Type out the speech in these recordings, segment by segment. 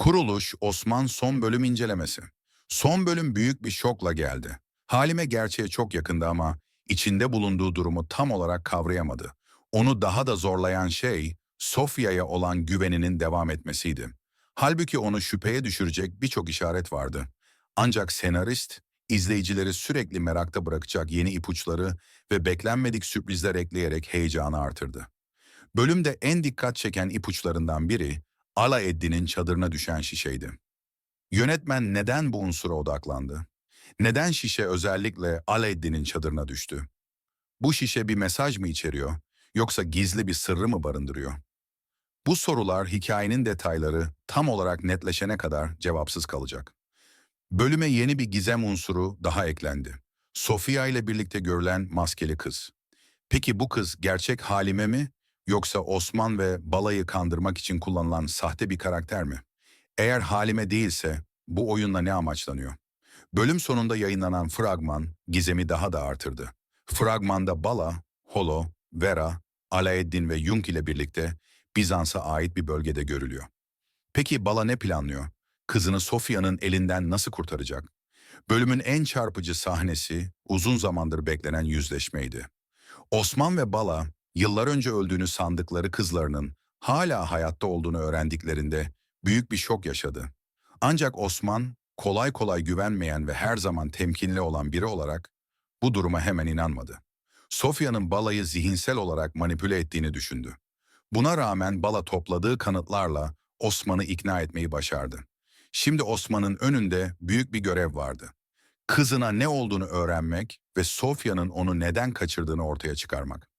Kuruluş Osman son bölüm incelemesi. Son bölüm büyük bir şokla geldi. Halime gerçeğe çok yakındı ama içinde bulunduğu durumu tam olarak kavrayamadı. Onu daha da zorlayan şey Sofya'ya olan güveninin devam etmesiydi. Halbuki onu şüpheye düşürecek birçok işaret vardı. Ancak senarist izleyicileri sürekli merakta bırakacak yeni ipuçları ve beklenmedik sürprizler ekleyerek heyecanı artırdı. Bölümde en dikkat çeken ipuçlarından biri Alaeddin'in çadırına düşen şişeydi. Yönetmen neden bu unsura odaklandı? Neden şişe özellikle Alaeddin'in çadırına düştü? Bu şişe bir mesaj mı içeriyor yoksa gizli bir sırrı mı barındırıyor? Bu sorular hikayenin detayları tam olarak netleşene kadar cevapsız kalacak. Bölüme yeni bir gizem unsuru daha eklendi. Sofia ile birlikte görülen maskeli kız. Peki bu kız gerçek Halime mi yoksa Osman ve Balayı kandırmak için kullanılan sahte bir karakter mi? Eğer Halime değilse bu oyunla ne amaçlanıyor? Bölüm sonunda yayınlanan fragman gizemi daha da artırdı. Fragmanda Bala, Holo, Vera, Alaeddin ve Jung ile birlikte Bizans'a ait bir bölgede görülüyor. Peki Bala ne planlıyor? Kızını Sofia'nın elinden nasıl kurtaracak? Bölümün en çarpıcı sahnesi uzun zamandır beklenen yüzleşmeydi. Osman ve Bala yıllar önce öldüğünü sandıkları kızlarının hala hayatta olduğunu öğrendiklerinde büyük bir şok yaşadı. Ancak Osman kolay kolay güvenmeyen ve her zaman temkinli olan biri olarak bu duruma hemen inanmadı. Sofya'nın Bala'yı zihinsel olarak manipüle ettiğini düşündü. Buna rağmen Bala topladığı kanıtlarla Osman'ı ikna etmeyi başardı. Şimdi Osman'ın önünde büyük bir görev vardı. Kızına ne olduğunu öğrenmek ve Sofya'nın onu neden kaçırdığını ortaya çıkarmak.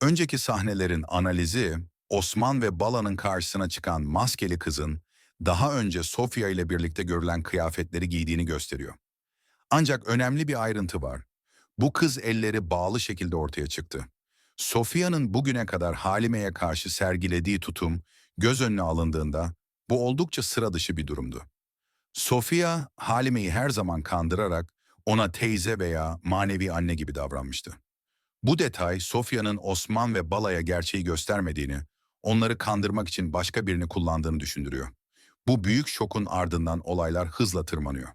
Önceki sahnelerin analizi Osman ve Bala'nın karşısına çıkan maskeli kızın daha önce Sofya ile birlikte görülen kıyafetleri giydiğini gösteriyor. Ancak önemli bir ayrıntı var. Bu kız elleri bağlı şekilde ortaya çıktı. Sofya'nın bugüne kadar Halime'ye karşı sergilediği tutum göz önüne alındığında bu oldukça sıra dışı bir durumdu. Sofia, Halime'yi her zaman kandırarak ona teyze veya manevi anne gibi davranmıştı. Bu detay Sofya'nın Osman ve Bala'ya gerçeği göstermediğini, onları kandırmak için başka birini kullandığını düşündürüyor. Bu büyük şokun ardından olaylar hızla tırmanıyor.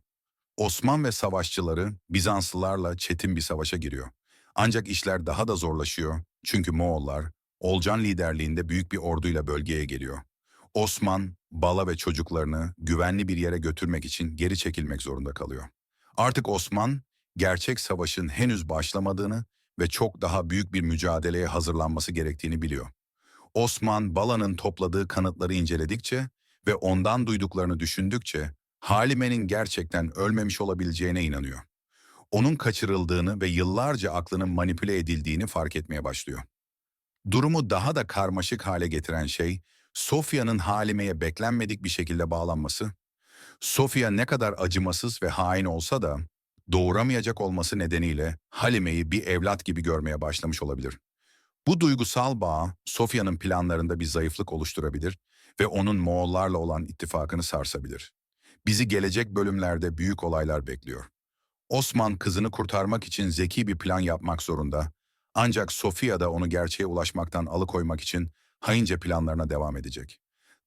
Osman ve savaşçıları Bizanslılarla çetin bir savaşa giriyor. Ancak işler daha da zorlaşıyor çünkü Moğollar Olcan liderliğinde büyük bir orduyla bölgeye geliyor. Osman, Bala ve çocuklarını güvenli bir yere götürmek için geri çekilmek zorunda kalıyor. Artık Osman, gerçek savaşın henüz başlamadığını ve çok daha büyük bir mücadeleye hazırlanması gerektiğini biliyor. Osman, Bala'nın topladığı kanıtları inceledikçe ve ondan duyduklarını düşündükçe Halime'nin gerçekten ölmemiş olabileceğine inanıyor. Onun kaçırıldığını ve yıllarca aklının manipüle edildiğini fark etmeye başlıyor. Durumu daha da karmaşık hale getiren şey, Sofya'nın Halime'ye beklenmedik bir şekilde bağlanması. Sofya ne kadar acımasız ve hain olsa da doğuramayacak olması nedeniyle Halime'yi bir evlat gibi görmeye başlamış olabilir. Bu duygusal bağ Sofya'nın planlarında bir zayıflık oluşturabilir ve onun Moğollarla olan ittifakını sarsabilir. Bizi gelecek bölümlerde büyük olaylar bekliyor. Osman kızını kurtarmak için zeki bir plan yapmak zorunda. Ancak Sofia da onu gerçeğe ulaşmaktan alıkoymak için haince planlarına devam edecek.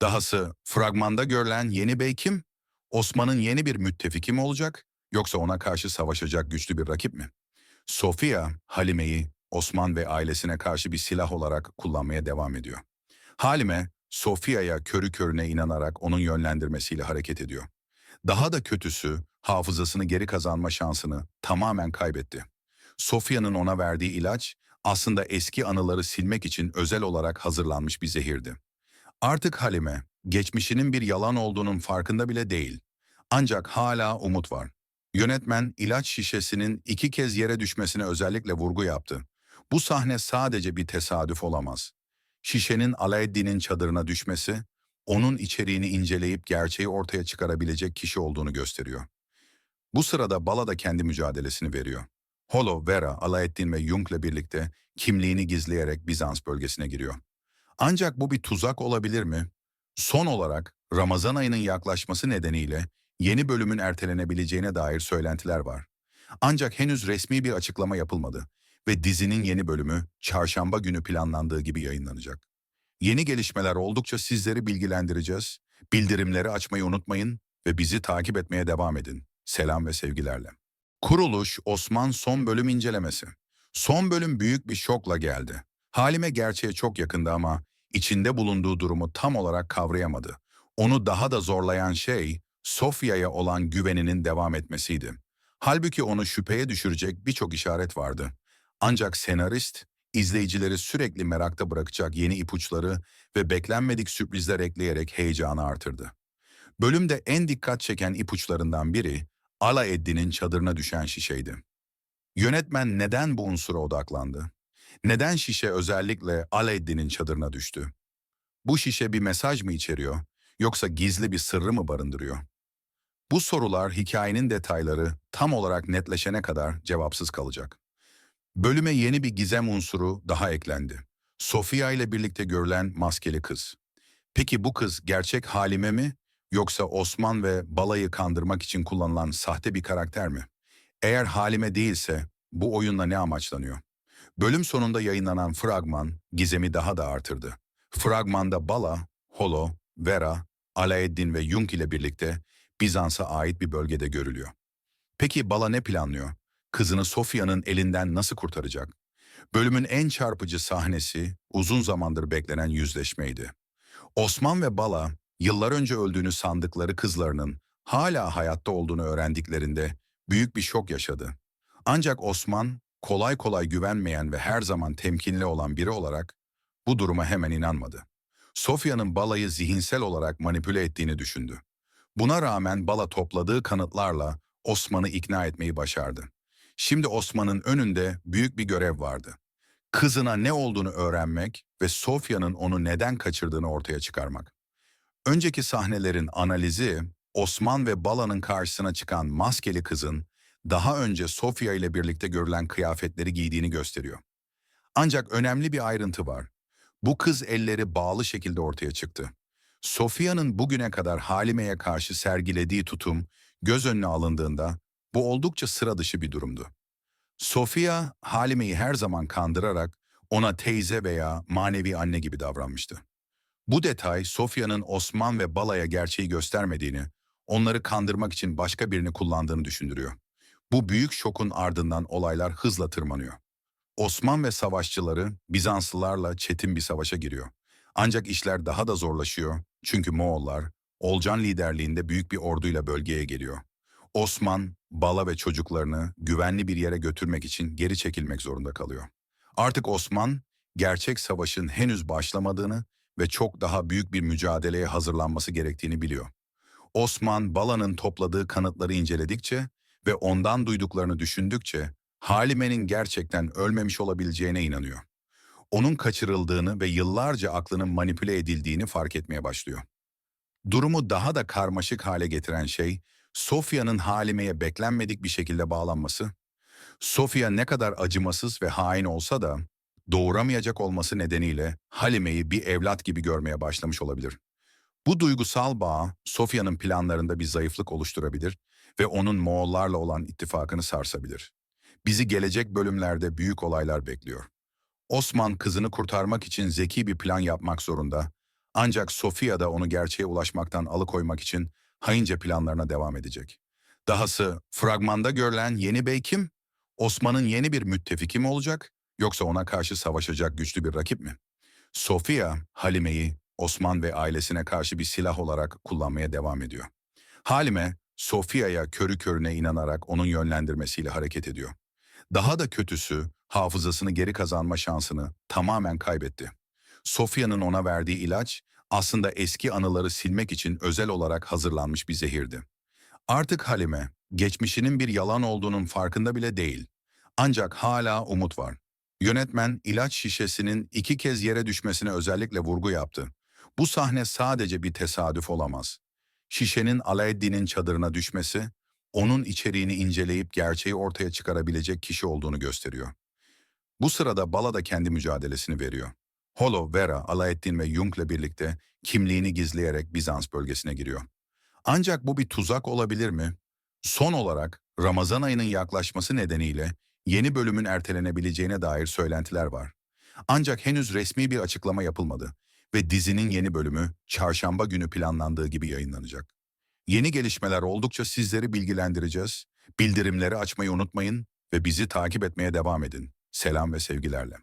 Dahası fragmanda görülen yeni bey kim? Osman'ın yeni bir müttefiki mi olacak yoksa ona karşı savaşacak güçlü bir rakip mi? Sofia, Halime'yi Osman ve ailesine karşı bir silah olarak kullanmaya devam ediyor. Halime, Sofia'ya körü körüne inanarak onun yönlendirmesiyle hareket ediyor. Daha da kötüsü, hafızasını geri kazanma şansını tamamen kaybetti. Sofia'nın ona verdiği ilaç, aslında eski anıları silmek için özel olarak hazırlanmış bir zehirdi. Artık Halime, geçmişinin bir yalan olduğunun farkında bile değil. Ancak hala umut var. Yönetmen ilaç şişesinin iki kez yere düşmesine özellikle vurgu yaptı. Bu sahne sadece bir tesadüf olamaz. Şişenin Alaeddin'in çadırına düşmesi, onun içeriğini inceleyip gerçeği ortaya çıkarabilecek kişi olduğunu gösteriyor. Bu sırada Bala da kendi mücadelesini veriyor. Holo, Vera, Alaeddin ve Jung'la birlikte kimliğini gizleyerek Bizans bölgesine giriyor. Ancak bu bir tuzak olabilir mi? Son olarak Ramazan ayının yaklaşması nedeniyle yeni bölümün ertelenebileceğine dair söylentiler var. Ancak henüz resmi bir açıklama yapılmadı ve dizinin yeni bölümü çarşamba günü planlandığı gibi yayınlanacak. Yeni gelişmeler oldukça sizleri bilgilendireceğiz Bildirimleri açmayı unutmayın ve bizi takip etmeye devam edin. Selam ve sevgilerle. Kuruluş Osman son bölüm incelemesi. Son bölüm büyük bir şokla geldi. Halime gerçeğe çok yakındı ama içinde bulunduğu durumu tam olarak kavrayamadı. Onu daha da zorlayan şey Sofya'ya olan güveninin devam etmesiydi. Halbuki onu şüpheye düşürecek birçok işaret vardı. Ancak senarist, izleyicileri sürekli merakta bırakacak yeni ipuçları ve beklenmedik sürprizler ekleyerek heyecanı artırdı. Bölümde en dikkat çeken ipuçlarından biri, Alaeddin'in çadırına düşen şişeydi. Yönetmen neden bu unsura odaklandı? Neden şişe özellikle Alaeddin'in çadırına düştü? Bu şişe bir mesaj mı içeriyor, yoksa gizli bir sırrı mı barındırıyor? Bu sorular hikayenin detayları tam olarak netleşene kadar cevapsız kalacak. Bölüme yeni bir gizem unsuru daha eklendi. Sofia ile birlikte görülen maskeli kız. Peki bu kız gerçek Halime mi yoksa Osman ve Balayı kandırmak için kullanılan sahte bir karakter mi? Eğer Halime değilse bu oyunla ne amaçlanıyor? Bölüm sonunda yayınlanan fragman gizemi daha da artırdı. Fragmanda Bala, Holo, Vera, Alaeddin ve Jung ile birlikte Bizans'a ait bir bölgede görülüyor. Peki Bala ne planlıyor? Kızını Sofia'nın elinden nasıl kurtaracak? Bölümün en çarpıcı sahnesi uzun zamandır beklenen yüzleşmeydi. Osman ve Bala yıllar önce öldüğünü sandıkları kızlarının hala hayatta olduğunu öğrendiklerinde büyük bir şok yaşadı. Ancak Osman kolay kolay güvenmeyen ve her zaman temkinli olan biri olarak bu duruma hemen inanmadı. Sofya'nın Bala'yı zihinsel olarak manipüle ettiğini düşündü. Buna rağmen Bala topladığı kanıtlarla Osman'ı ikna etmeyi başardı. Şimdi Osman'ın önünde büyük bir görev vardı. Kızına ne olduğunu öğrenmek ve Sofya'nın onu neden kaçırdığını ortaya çıkarmak. Önceki sahnelerin analizi, Osman ve Bala'nın karşısına çıkan maskeli kızın daha önce Sofya ile birlikte görülen kıyafetleri giydiğini gösteriyor. Ancak önemli bir ayrıntı var. Bu kız elleri bağlı şekilde ortaya çıktı. Sofya'nın bugüne kadar Halime'ye karşı sergilediği tutum göz önüne alındığında bu oldukça sıra dışı bir durumdu. Sofia, Halime'yi her zaman kandırarak ona teyze veya manevi anne gibi davranmıştı. Bu detay Sofia'nın Osman ve Bala'ya gerçeği göstermediğini, onları kandırmak için başka birini kullandığını düşündürüyor. Bu büyük şokun ardından olaylar hızla tırmanıyor. Osman ve savaşçıları Bizanslılarla çetin bir savaşa giriyor. Ancak işler daha da zorlaşıyor çünkü Moğollar Olcan liderliğinde büyük bir orduyla bölgeye geliyor. Osman, Bala ve çocuklarını güvenli bir yere götürmek için geri çekilmek zorunda kalıyor. Artık Osman, gerçek savaşın henüz başlamadığını ve çok daha büyük bir mücadeleye hazırlanması gerektiğini biliyor. Osman, Bala'nın topladığı kanıtları inceledikçe ve ondan duyduklarını düşündükçe Halime'nin gerçekten ölmemiş olabileceğine inanıyor. Onun kaçırıldığını ve yıllarca aklının manipüle edildiğini fark etmeye başlıyor. Durumu daha da karmaşık hale getiren şey, Sofya'nın Halime'ye beklenmedik bir şekilde bağlanması. Sofya ne kadar acımasız ve hain olsa da doğuramayacak olması nedeniyle Halime'yi bir evlat gibi görmeye başlamış olabilir. Bu duygusal bağ Sofya'nın planlarında bir zayıflık oluşturabilir ve onun Moğollarla olan ittifakını sarsabilir. Bizi gelecek bölümlerde büyük olaylar bekliyor. Osman kızını kurtarmak için zeki bir plan yapmak zorunda. Ancak Sofia da onu gerçeğe ulaşmaktan alıkoymak için haince planlarına devam edecek. Dahası fragmanda görülen yeni bey kim? Osman'ın yeni bir müttefiki mi olacak yoksa ona karşı savaşacak güçlü bir rakip mi? Sofia, Halime'yi Osman ve ailesine karşı bir silah olarak kullanmaya devam ediyor. Halime, Sofia'ya körü körüne inanarak onun yönlendirmesiyle hareket ediyor. Daha da kötüsü, hafızasını geri kazanma şansını tamamen kaybetti. Sofia'nın ona verdiği ilaç, aslında eski anıları silmek için özel olarak hazırlanmış bir zehirdi. Artık Halime, geçmişinin bir yalan olduğunun farkında bile değil. Ancak hala umut var. Yönetmen ilaç şişesinin iki kez yere düşmesine özellikle vurgu yaptı. Bu sahne sadece bir tesadüf olamaz. Şişenin Alaeddin'in çadırına düşmesi, onun içeriğini inceleyip gerçeği ortaya çıkarabilecek kişi olduğunu gösteriyor. Bu sırada Bala da kendi mücadelesini veriyor. Holo, Vera, Alaeddin ve Jung'le birlikte kimliğini gizleyerek Bizans bölgesine giriyor. Ancak bu bir tuzak olabilir mi? Son olarak Ramazan ayının yaklaşması nedeniyle yeni bölümün ertelenebileceğine dair söylentiler var. Ancak henüz resmi bir açıklama yapılmadı ve dizinin yeni bölümü çarşamba günü planlandığı gibi yayınlanacak. Yeni gelişmeler oldukça sizleri bilgilendireceğiz. Bildirimleri açmayı unutmayın ve bizi takip etmeye devam edin. Selam ve sevgilerle.